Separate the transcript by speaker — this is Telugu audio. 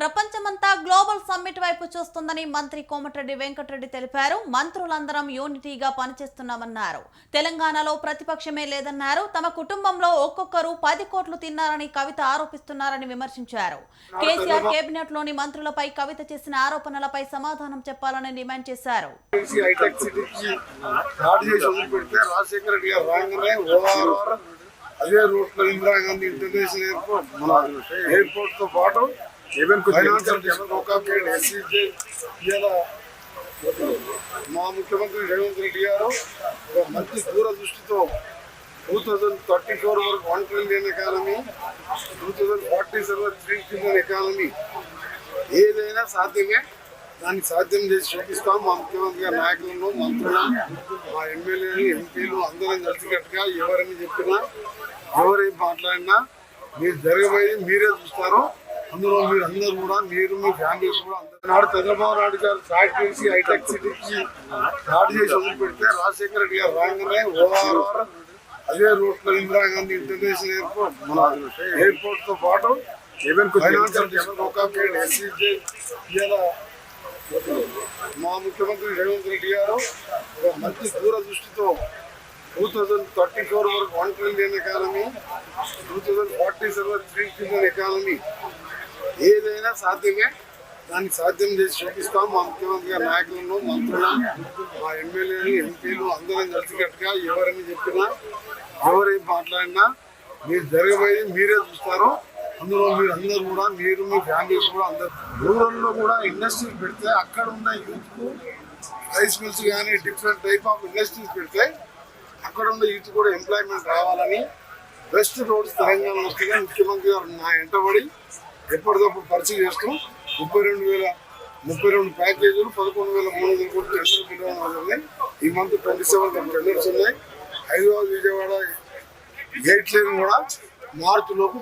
Speaker 1: ప్రపంచమంతా గ్లోబల్ సమ్మిట్ వైపు చూస్తుందని మంత్రి కోమటిరెడ్డి వెంకటరెడ్డి తెలిపారు. మంత్రులందరం యూనిటీగా పనిచేస్తున్నామన్నారు. తెలంగాణలో ప్రతిపక్షమే లేదన్నారు. తమ కుటుంబంలో ఒక్కొక్కరు పది కోట్లు తిన్నారని కవిత ఆరోపిస్తున్నారని విమర్శించారు. కేసీఆర్ కేబినెట్లోని మంత్రులపై కవిత చేసిన ఆరోపణలపై సమాధానం చెప్పాలని డిమాండ్ చేశారు.
Speaker 2: అదే రూట్లో ఇందిరాగాంధీ ఇంటర్నేషనల్ ఎయిర్పోర్ట్ మన ఎయిర్పోర్ట్తో పాటు ఈవెన్ మా ముఖ్యమంత్రి రేవంత్ రెడ్డి గారు ఒక మంచి దూరదృష్టితో టూ థౌజండ్ థర్టీ ఫోర్ వరకు one trillion economy two thousand forty seven three trillion economy ఏదైనా సాధ్యమే దాన్ని సాధ్యం చేసి చూపిస్తాం. మా ముఖ్యమంత్రి గారి నాయకులను మంత్రులను మా ఎమ్మెల్యేలు ఎంపీలు అందరం కలిసికట్టుగా ఎవరని చెప్పినా ఎవరేం మాట్లాడినా మీరు జరగబోయేది మీరే చూస్తారు. అందులో మీరు అందరూ కూడా మీరు మీ ఫ్యామిలీస్ కూడా నాడు చంద్రబాబు నాయుడు గారు స్టార్ట్ చేసి హైటెక్ సిటీకి స్టార్ట్ చేసి వదిలిపెడితే రాజశేఖర రెడ్డి గారు రాగానే ఓఆర్ఆర్ అదే రూట్లో ఇందిరాగాంధీ ఇంటర్నేషనల్ ఎయిర్పోర్ట్ మన ఎయిర్పోర్ట్తో పాటు ఫైనాన్షియల్ ఎస్సీజే ఇలా మా ముఖ్యమంత్రి రేవంత్ రెడ్డి గారు మంచి దూరదృష్టితో టూ థౌజండ్ థర్టీ ఫోర్ వరకు one trillion economy two thousand forty seven three trillion economy ఏదైనా సాధ్యమే. దాన్ని సాధ్యం చేసి చూపిస్తాం. మా ముఖ్యమంత్రి గారి నాయకులను మంత్రులను మా ఎమ్మెల్యేలు ఎంపీలు అందరం కలిసికట్టుగా ఎవరని చెప్పినా ఎవరేం మాట్లాడినా మీరు జరగబోయేది మీరే చూస్తారు. అందులో మీరు అందరూ కూడా మీరు మీ ఫ్యామిలీస్ కూడా అందరు రూరల్లో కూడా ఇండస్ట్రీస్ పెడితే అక్కడ ఉన్న యూత్కు రైస్ మిల్స్ కానీ డిఫరెంట్ టైప్ ఆఫ్ ఇండస్ట్రీస్ పెడితే అక్కడ ఉన్న యూత్ కూడా ఎంప్లాయ్మెంట్ రావాలని బెస్ట్ రోడ్స్ తెలంగాణ వస్తుందని ముఖ్యమంత్రి గారు నా వెంటబడి ఎప్పటికప్పుడు పరిచయం చేస్తాం ముప్పై రెండు వేల ముప్పై రెండు ప్యాకేజీలు పదకొండు వేల మూడు వందల కోట్లు టెండర్ పిలవడం ఉన్నాయి. ఈ మంత్ ట్వంటీ సెవెన్ టెండర్స్ ఉన్నాయి. హైదరాబాద్ విజయవాడ గేట్ లైన్ కూడా మార్చి లోపు